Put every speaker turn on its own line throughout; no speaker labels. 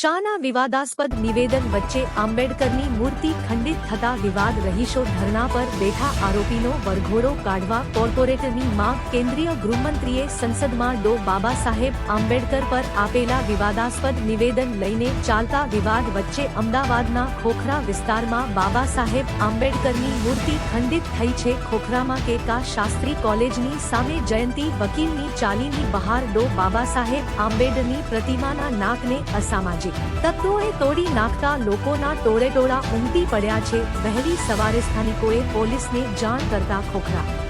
શાહના વિવાદાસ્પદ નિવેદન વચ્ચે આંબેડકરની મૂર્તિ ખંડિત થતા વિવાદ રહીશો ધરણા પર બેઠા આરોપીનો વરઘોડો કાઢવા કોર્પોરેટરની માંગ કેન્દ્રીય ગૃહમંત્રીએ સંસદમાં ડો બાબા સાહેબ આંબેડકર પર આપેલા વિવાદાસ્પદ નિવેદન લઈને ચાલતા વિવાદ વચ્ચે અમદાવાદના ખોખરા વિસ્તારમાં બાબા સાહેબ આંબેડકરની મૂર્તિ ખંડિત થઈ છે. ખોખરામાં કેકા શાસ્ત્રી કોલેજની સામે જયંતી વકીલની ચાલીની બહાર ડો બાબા સાહેબ આંબેડકરની પ્રતિમાના નાકને અસામાજિક તત્વોએ તોડી નાખતા લોકોના ટોળેટોળા ઉમટી પડ્યા છે. વહેલી સવારે સ્થાનિકોએ પોલીસને જાણ કરતા ખોખરા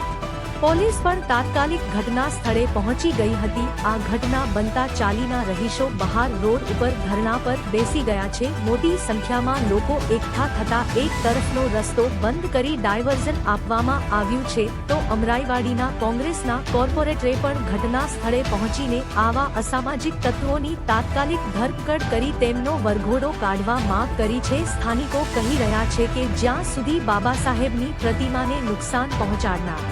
પોલીસ પણ તાત્કાલિક ઘટના સ્થળે પહોંચી ગઈ હતી. આ ઘટના બનતા ચાલીના રહીશો બહાર રોડ ઉપર ધરણા પર બેસી ગયા છે. મોટી સંખ્યામાં લોકો એકઠા થતા એક તરફનો રસ્તો બંધ કરી ડાયવર્ઝન આપવામાં આવ્યું છે. તો અમરાઈવાડીના કોંગ્રેસના કોર્પોરેટરે પણ ઘટના સ્થળે પહોંચીને આવા અસામાજિક તત્વોની તાત્કાલિક ધરપકડ કરી તેમનો વરઘોડો કાઢવા માંગ કરી છે. સ્થાનિકો કહી રહ્યા છે કે જ્યાં સુધી બાબા સાહેબની પ્રતિમાને નુકસાન પહોંચાડનાર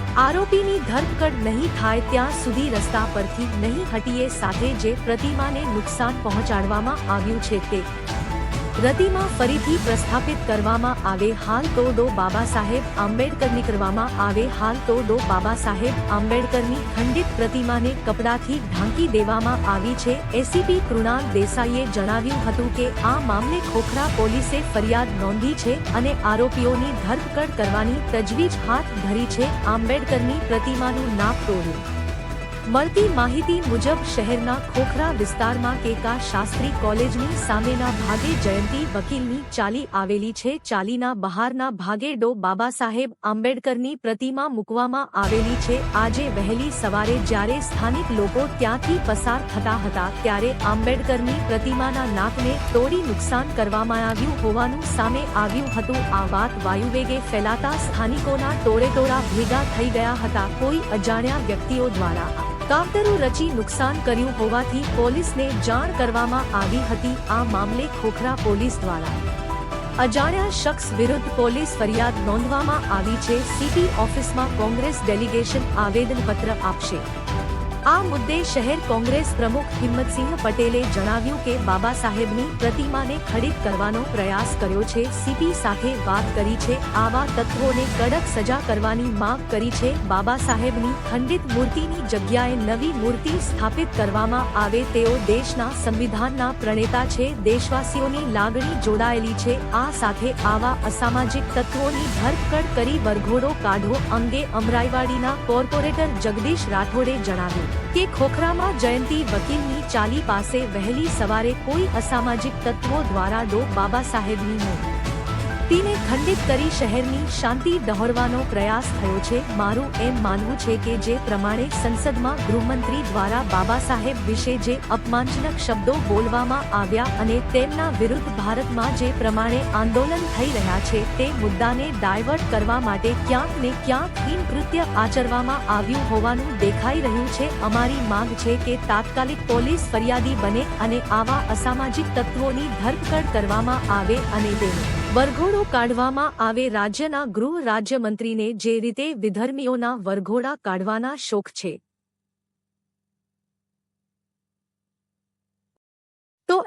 આરોપીની ધરપકડ નહીં થાય ત્યાં સુધી રસ્તા પરથી નહીં હટીએ સાથે જે પ્રતિમાને નુકસાન પહોંચાડવામાં આવ્યું છે તે રતિમાં ફરીથી પ્રસ્થાપિત કરવામાં આવે હાલ તો ડો બાબા સાહેબ આંબેડકરની કરવામાં આવે હાલ તો ડો બાબા સાહેબ આંબેડકરની ખંડિત પ્રતિમાને કપડાથી ઢાંકી દેવામાં આવી છે. એસીપી કૃણાલ દેસાઈએ જણાવ્યું હતું કે આ મામલે ખોખરા પોલીસે ફરિયાદ નોંધી છે અને આરોપીઓની ધરપકડ કરવાની તજવીજ હાથ ધરી છે. આંબેડકરની પ્રતિમાનું નાપ તોડ્યું. મળતી માહિતી મુજબ શહેરના ખોખરા વિસ્તારમાં કેકા શાસ્ત્રી કોલેજની સામેના ભાગે જયંતી વકીલની ચાલી આવેલી છે. ચાલીના બહારના ભાગે ડો. બાબા સાહેબ આંબેડકરની પ્રતિમા મૂકવામાં આવેલી છે. આજે વહેલી સવારે જ્યારે સ્થાનિક લોકો ત્યાંથી પસાર થતા હતા ત્યારે આંબેડકરની પ્રતિમાના નાકને તોડી નુકસાન કરવામાં આવ્યું હોવાનું સામે આવ્યું હતું. આ વાત વાયુવેગે ફેલાતા સ્થાનિકોના ટોળેટોળા ભેગા થઈ ગયા હતા. કોઈ અજાણ્યા વ્યક્તિઓ દ્વારા કાવતરું રચી નુકસાન કર્યું હોવાથી પોલીસને જાણ કરવામાં આવી હતી આ મામલે ખોખરા પોલીસ દ્વારા. અજાણ્યા શખ્સ વિરુદ્ધ પોલીસ ફરિયાદ નોંધવામાં આવી છે. સીટી ઓફિસમાં કોંગ્રેસ ડેલિગેશન આવેદનપત્ર આપશે. આ મુદ્દે શહેર કોંગ્રેસ પ્રમુખ હિંમતસિંહ પટેલે જણાવ્યું કે બાબા સાહેબની પ્રતિમાને ખડિત કરવાનો પ્રયાસ કર્યો છે. સીપી સાથે વાત કરી છે. આવા તત્વોને કડક સજા કરવાની માંગ કરી છે. બાબા સાહેબની ખંડિત મૂર્તિની જગ્યાએ નવી મૂર્તિ સ્થાપિત કરવામાં આવે તેઓ દેશના સંવિધાનના પ્રણેતા છે. દેશવાસીઓની લાગણી જોડાયેલી છે. આ સાથે આવા અસામાજિક તત્વોની ધરપકડ કરી વરઘોડો કાઢવો અંગે અમરાઈવાડીના કોર્પોરેટર જગદીશ રાઠોડે જણાવ્યું. કે ખોખરામાં જયંતી વકીલની ચાલી પાસે વહેલી સવારે કોઈ અસામાજિક તત્વો દ્વારા ડો બાબા સાહેબની મૂર્તિને ખંડિત કરી શહેરની શાંતિ દહોડવાનો પ્રયાસ થયો છે. મારું એમ માનવું છે કે જે પ્રમાણે સંસદમાં ગૃહમંત્રી દ્વારા બાબા સાહેબ વિશે જે અપમાનજનક શબ્દો બોલવામાં આવ્યા અને તેમના વિરુદ્ધ ભારતમાં જે પ્રમાણે આંદોલન થઈ રહ્યા છે તે મુદ્દાને ડાયવર્ટ કરવા માટે ક્યાંક ને ક્યાંક હીન કૃત્ય આચરવામાં આવ્યું હોવાનું દેખાઈ રહ્યું છે. અમારી માંગ છે કે તાત્કાલિક પોલીસ ફરિયાદી બને અને આવા અસામાજિક તત્વોની ધરપકડ કરવામાં આવે અને તેનો વરઘોડો કાઢવામાં આવે રાજ્યના ગૃહ રાજ્યમંત્રીને જે રીતે વિધર્મીઓના વરઘોડા કાઢવાના શોખ છે. તો